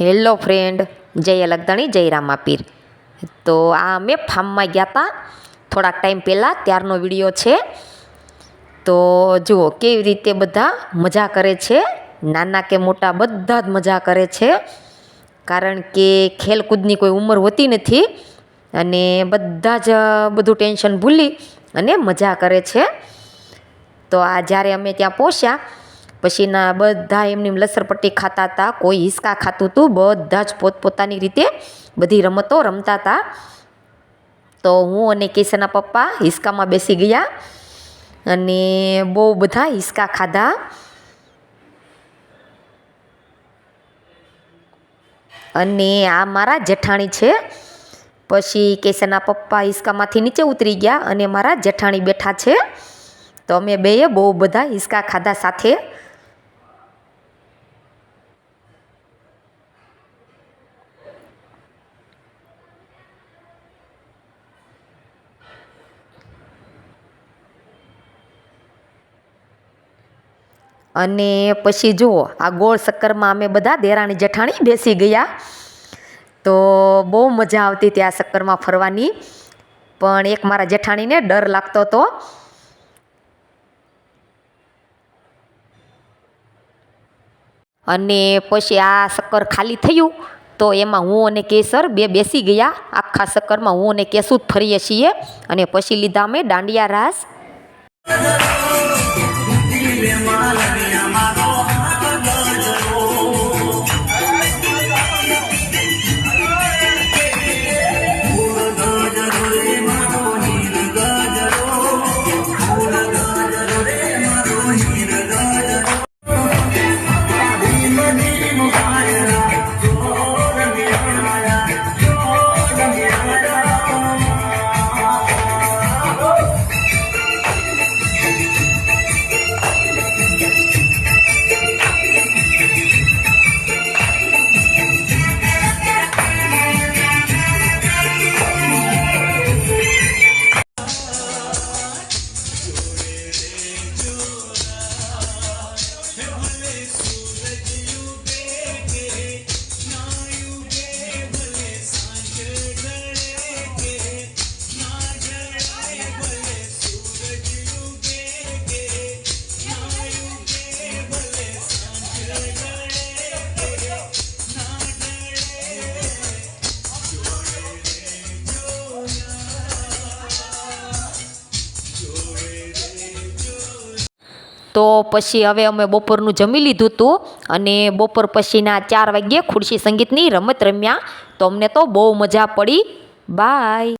Hello friend, જય અલગધણી જય રામાપીર. તો આ અમે ફાર્મમાં ગયા હતા થોડાક ટાઈમ પહેલાં, ત્યારનો વીડિયો છે. તો જુઓ, કેવી રીતે બધા મજા કરે છે, નાના કે મોટા બધા જ મજા કરે છે. કારણ કે ખેલકૂદની કોઈ ઉંમર હોતી નથી અને બધા જ બધું ટેન્શન ભૂલી અને મજા કરે છે. તો આ જ્યારે અમે ત્યાં પહોંચ્યા પછીના બધા એમની લસરપટ્ટી ખાતા હતા, કોઈ હિસકા ખાતું હતું બધા જ પોતપોતાની રીતે બધી રમતો રમતા હતા. તો હું અને કેસના પપ્પા હિસકામાં બેસી ગયા અને બહુ બધા હિસકા ખાધા. અને આ મારા જેઠાણી છે. પછી કેસરના પપ્પા હિસકામાંથી નીચે ઉતરી ગયા અને મારા જેઠાણી બેઠા છે. તો અમે બેએ બહુ બધા હિસકા ખાધા સાથે. અને પછી જુઓ, આ ગોળ શક્કરમાં અમે બધા દેરાણી જેઠાણી બેસી ગયા. તો બહુ મજા આવતી હતી આ ફરવાની. પણ એક મારા જેઠાણીને ડર લાગતો હતો. અને પછી આ શક્કર ખાલી થયું. તો એમાં હું અને કેસર બે બેસી ગયા. આખા શક્કરમાં હું અને કેસુ જ ફરીએ છીએ. અને પછી લીધા અમે દાંડિયા રાસ. તો પછી હવે અમે બપોરનું જમી લીધું હતું અને બપોર પછીના ચાર વાગ્યે ખુરશી સંગીતની રમત રમ્યા. તો અમને તો બહુ મજા પડી. બાય